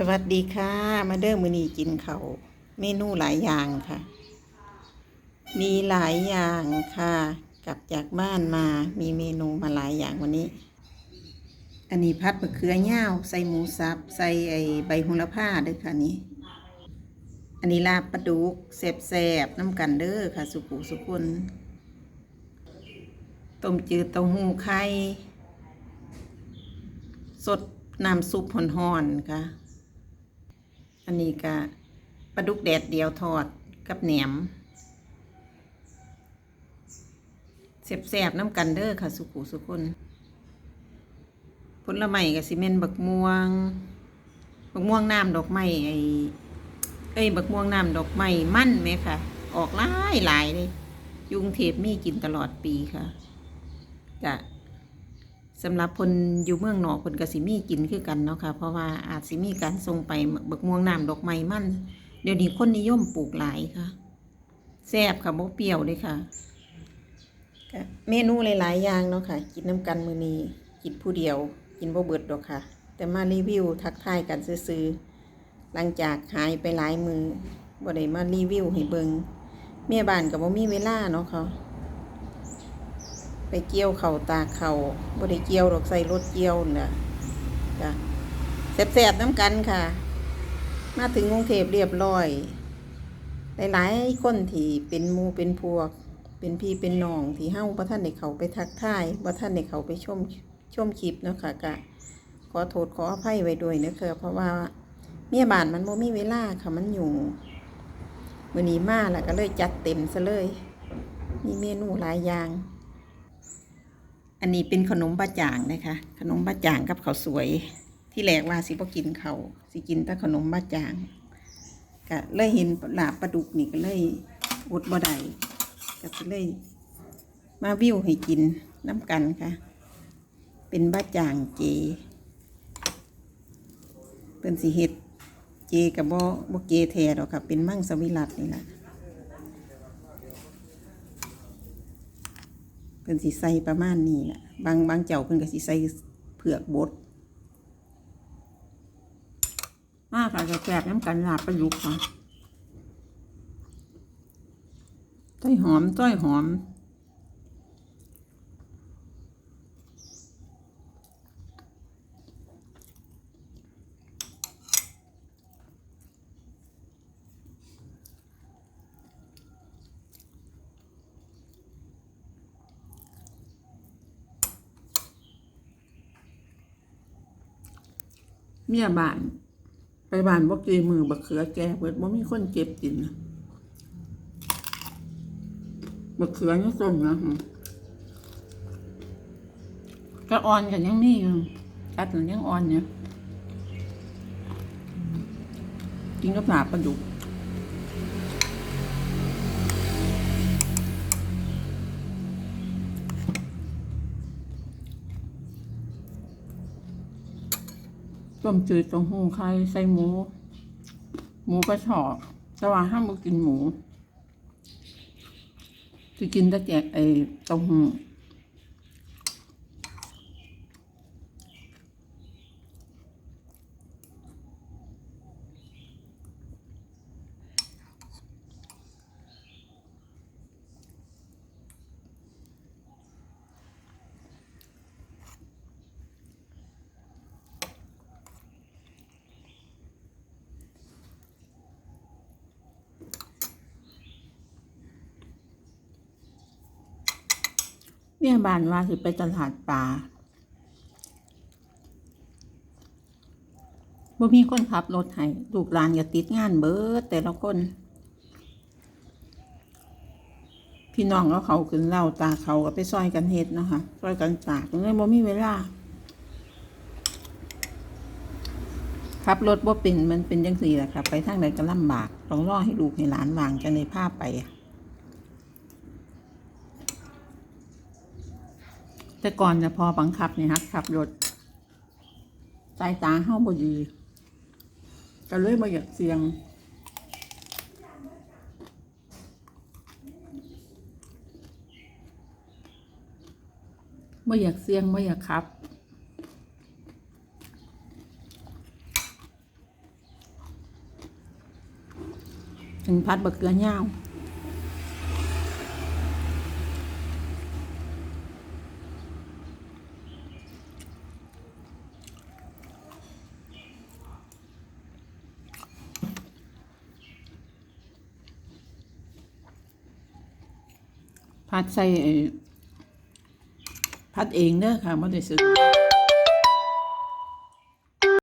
สวัสดีค่ะ มาเด้อมือนีกินเขาเมนูหลายอย่างค่ะ มีหลายอย่างค่ะ กลับจากบ้านมามีเมนูมาหลายอย่างวันนี้ อันนี้พัดมะเขือย่าใส่หมูสับ ใส่ไอใบโหระพาด้อค่ะนี้ อันนี้ลาบปลาดุกแสบๆน้ำกันเด้อค่ะ สุกุสุกุนต้มจืดเต้าหู้ไข่สดน้ำซุปห่อนๆค่ะ อันนี้ก็ปลาดุกแดดเดียวทอดกับแหนมแสบๆน้ำกันเด้อค่ะ สุขุสุคนผลไม้กับซีเมนบักม่วง บักม่วงน้ำดอกไม้ไอ้เอ้ยบักม่วงน้ำดอกไม้มั่นไหมค่ะ ออกหลายหลายเลยยุงเทพมีกินตลอดปีค่ะกะ สำหรับคนอยู่เมืองนอกคนกสิมีกินคือกันเนาะค่ะเพราะว่าอาจสิมีการส่งไปบักม่วงน้ำดอกไม้มั่นเดี๋ยวนี้คนนิยมปลูกหลายค่ะแซ่บค่ะบ่เปรี้ยวเลยค่ะเมนูหลาย ๆ อย่างเนาะค่ะ กินน้ำกันมือนี้กินผู้เดียว กินบ่เบิดดอกค่ะ แต่มารีวิวทักทายกันซื่อๆหลังจากหายไปหลายมือบ่ได้มารีวิวให้เบิงเมียบ้านก็บ่มีเวลาเนาะค่ะ ไปเกี่ยวเข่าตาเข่าบ่ได้เกี่ยวดอกใส่รถเกี่ยวน่ะจ้ะแสบๆน้ำกันค่ะ มาถึงกรุงเทพเรียบร้อย หลายๆคนที่เป็นมูเป็นพวก เป็นพี่เป็นน้องที่เฮ้าบ่ท่านได้เขาไปทักทายบ่ท่านได้เขาไปชมชมคลิปเนาะค่ะกะขอโทษขออภัยไว้ด้วยเนาะค่ะเพราะว่าเมียบานมันบ่มีเวลาค่ะมันอยู่มือนี้มาแล้วก็เลยจัดเต็มซะเลย มีเมนูหลายอย่าง อันนี้เป็นขนมบะจ่างนะคะ ขนมบะจ่างกับข้าวสวย ที่แรกว่าสิบ่กินเขาสิกินแต่ขนมบะจ่างก็เลยเห็นลาบปลาดุกนี่ก็เลยอดบ่ได้ก็เลย มาวิวให้กินน้ำกันค่ะ เป็นบะจ่างเจเป็นสีเห็ดเจกับบ่บ่เจแท้หรอกค่ะเป็นมั่งสวิรัตนี่แหละ เพิ่นสิใส่ประมาณนี้แหละบางบางเจ้าเพิ่นก็สิใส่เผือกบดมากค่ะจะแกบน้ำกันลาบประยุกต์ค่ะต้อยหอมต้อยหอม เมียบ้าน ไปบ้านบ่เกยมือบักเขือแก่เปิดบ่มีคนเก็บกินนะบักเขือยังส้มนะกระอ่อนกันยังมีอยู่กัดมันยังอ่อนเนี่ยกินกับหนาปลาดุก ต้มจืดตรงหูไข่ใส่หมู หมูกระชอบแต่ว่าห้ามกินหมูจะกินแต่แกไอ้ตรงหู เมียบานว่าสิไปตลาดปลาบ่มีคนขับรถให้ลูกหลานอย่าติดงานเบิดแต่ละคน พี่น้องก็เขาขึ้นเหล่าตาเขาก็ไปซอยกันเฮ็ดเนาะค่ะซอยกันตากเลยบ่มีเวลาขับรถบ่เป็นมันเป็นจังซี่แหละค่ะ ไปทางใดก็ลำบากต้องรอให้ลูกให้หลานวางจะในภาพไป แต่ก่อนจะพอบังคับนี่ฮะกขับรถสายตาเข้าบดีก็เลยมาอยากเสียง ไม่อยากเสียงไม่อยากขับถึงพัดบักเกลือเน่า วพัดใส่พัดเองเด้อค่ะไม่ได้ซื้อ